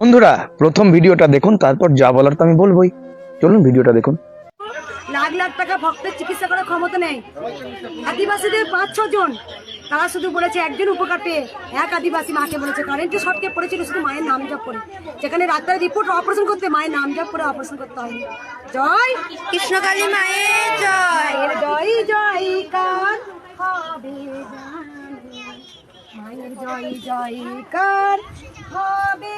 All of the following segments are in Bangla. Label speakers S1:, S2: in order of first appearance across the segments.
S1: বন্ধুরা প্রথম ভিডিওটা দেখুন তারপর যা বলার তো আমি বলবোই। চলুন ভিডিওটা দেখুন।
S2: লাখ লাখ টাকা ভক্তের চিকিৎসা করার ক্ষমতা নেই। আদিবাসীদের পাঁচ ছ জন। তারা শুধু বলেছে একজন উপকার পেয়ে এক আদিবাসী মাকে বলেছে। কারেন্ট কারেন্টে শর্টকে পড়েছিল শুধু মায়ের নাম জপ করে। যেখানে ডাক্তার রিপোর্ট অপারেশন করতে মায়ের নাম জপ করে অপারেশন করতে হয়নি জয়
S3: কৃষ্ণকালী মায়ের জয়।
S2: জয় জয় কার? হবে জানি। মায়ের জয় জয় কার? হবে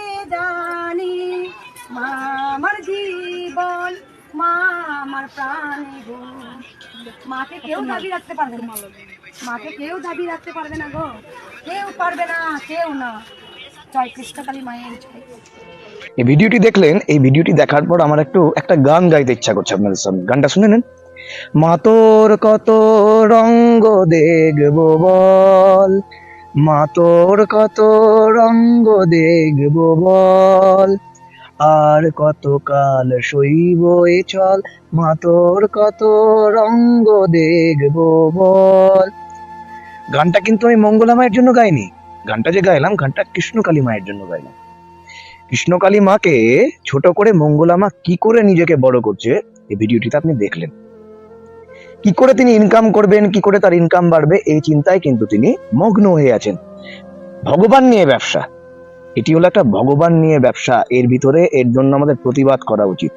S2: মা, আমার জীবন, মা, আমার গো। মাকে কেউ দাবি রাখতে পারবে না। মাকে কেউ দাবি রাখতে পারবে না গো। কেউ পারবে না, কেউ না। জয় কৃষ্ণকালী মায়ের জয়।
S1: এই ভিডিওটি দেখলেন, এই ভিডিওটি দেখার পর আমার একটু একটা গান গাইতে ইচ্ছা করছে আপনাদের সামনে। গানটা শুনে নেন। মা তোর কত রঙ্গ দেখব বল। মা তোর কত রঙ্গ দেখব বল। আর কত কাল সইব এ চল? মা তোর কত রঙ্গ দেখব বল? গানটা কিন্তু আমি মঙ্গলা মায়ের জন্য গাইনি। গানটা যে গাইলাম, গানটা কৃষ্ণকালী মায়ের জন্য গাইলাম। কৃষ্ণকালী মাকে ছোট করে মঙ্গলা মা কি করে নিজেকে বড় করছে, এই ভিডিওটিতে আপনি দেখলেন। কি করে তিনি ইনকাম করবেন, কি করে তার ইনকাম বাড়বে, এই চিন্তায় কিন্তু তিনি মগ্ন হয়ে আছেন। ভগবান নিয়ে ব্যবসা। এটি হলো একটা ভগবান নিয়ে ব্যবসা। এর ভিতরে এর জন্য আমাদের প্রতিবাদ করা উচিত।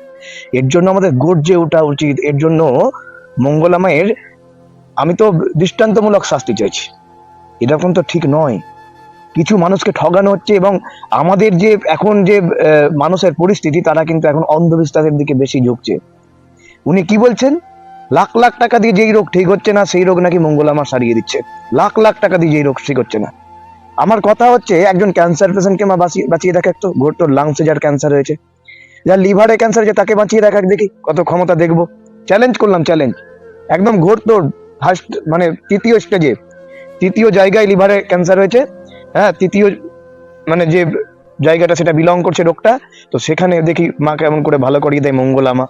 S1: এর জন্য আমাদের গর্জে ওঠা উচিত। এর জন্য মঙ্গলা মায়ের আমি তো দৃষ্টান্তমূলক শাস্তি চাইছি। এরকম তো ঠিক নয়। কিছু মানুষকে ঠগানো হচ্ছে এবং আমাদের যে এখন যে মানুষের পরিস্থিতি, তারা কিন্তু এখন অন্ধবিশ্বাসের দিকে বেশি ঝুঁকছে। উনি কি বলছেন? লাখ লাখ টাকা দিয়ে যেই রোগ ঠিক হচ্ছে না, সেই রোগ নাকি মঙ্গলামা সারিয়ে দিচ্ছে। লাখ লাখ টাকা দিয়ে যেই রোগ ঠিক হচ্ছে না। আমার কথা হচ্ছে, একজন ক্যান্সার পেশেন্টকে মা বাঁচিয়ে দেখ তো, ঘোর তোর লাংসে যার ক্যান্সার হয়েছে। যার লিভারে ক্যান্সার যে তাকে বাঁচিয়ে দেখাক দেখি, কত ক্ষমতা দেখব। চ্যালেঞ্জ করলাম চ্যালেঞ্জ একদম ঘোর তোর ফার্স্ট মানে তৃতীয় স্টেজে তৃতীয় জায়গায় লিভারে ক্যান্সার হয়েছে। হ্যাঁ তৃতীয় মানে যে জায়গাটা সেটা বিলং করছে রোগটা, তো সেখানে দেখি মা কেমন করে ভালো করিয়ে দেয় মঙ্গলামা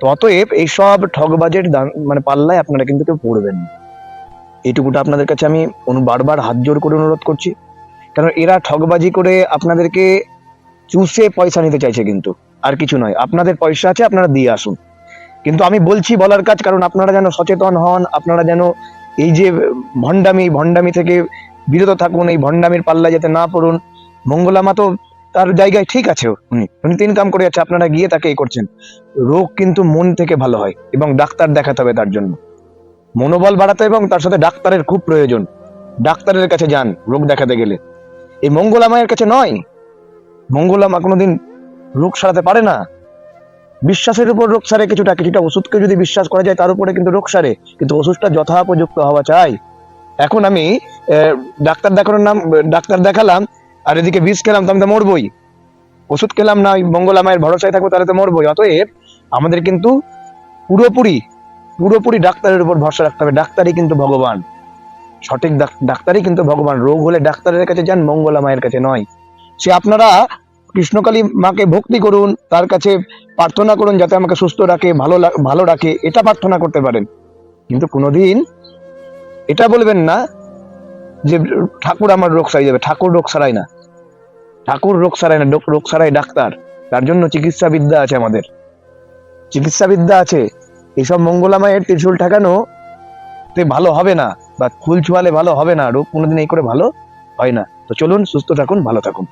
S1: তো অতএব এইসব ঠগবাজের মানে পাল্লায় আপনারা কিন্তু কেউ পড়বেন না। এইটুকুটা আপনাদের কাছে আমি বারবার হাত জোর করে অনুরোধ করছি। কারণ এরা ঠগবাজি করে আপনাদেরকে চুষে পয়সা নিতে চাইছে কিন্তু, আর কিছু নয়। আপনাদের পয়সা আছে, আপনারা দিয়ে আসুন। কিন্তু আমি বলছি বলার কাজ, কারণ আপনারা যেন সচেতন হন, আপনারা যেন এই যে ভণ্ডামি ভণ্ডামি থেকে বিরত থাকুন, এই ভণ্ডামির পাল্লা যাতে না পড়ুন। মঙ্গলামা তো তার জায়গায় ঠিক আছে উনি। উনি তো ইনকাম করে যাচ্ছে, আপনারা গিয়ে তাকে এ করছেন। রোগ কিন্তু মন থেকে ভালো হয়, এবং ডাক্তার দেখাতে হবে তার জন্য। মনোবল বাড়াতে এবং তার সাথে ডাক্তারের খুব প্রয়োজন। ডাক্তারের কাছে যান, রোগ দেখাতে গেলে। এই মঙ্গলামায়ের কাছে নয়। মঙ্গলামা কোনোদিন রোগ সারাতে পারে না। বিশ্বাসের উপর রোগ সারে কিছুটা কিছুটা ওষুধকে যদি বিশ্বাস করা যায়, তার উপরে কিন্তু রোগ সারে। কিন্তু ওষুধটা যথাপযুক্ত হওয়া চাই। এখন আমি ডাক্তার দেখানোর নাম, ডাক্তার দেখালাম, আর এদিকে বিষ খেলাম তো আমি তো মরবই। ওষুধ খেলাম না, ওই মঙ্গলামায়ের ভরসায় থাকব, তাহলে তো মরবই। অতএব আমাদের কিন্তু পুরোপুরি পুরোপুরি ডাক্তারের উপর ভরসা রাখতে হবে। ডাক্তারই কিন্তু ভগবান। সঠিক ডাক- ডাক্তারই কিন্তু ভগবান। রোগ হলে ডাক্তারের কাছে যান, মঙ্গলা মায়ের কাছে নয়। সে আপনারা কৃষ্ণকালী মাকে ভক্তি করুন, তার কাছে প্রার্থনা করুন যাতে আমাকে সুস্থ রাখে, ভালো ভালো রাখে, এটা প্রার্থনা করতে পারেন। কিন্তু কোনোদিন এটা বলবেন না যে, ঠাকুর আমার রোগ সারাই যাবে ঠাকুর রোগ সারায় না। ঠাকুর রোগ সারায় না। রোগ সারায় ডাক্তার। তার জন্য চিকিৎসাবিদ্যা আছে আমাদের। চিকিৎসাবিদ্যা আছে। এইসব মঙ্গলামায়ের ত্রিশূল ঠেকানো তে ভালো হবে না বা ফুল ছোঁয়ালে ভালো হবে না রোগ কোনোদিন এই করে ভালো হয় না। তো চলুন সুস্থ থাকুন, ভালো থাকুন।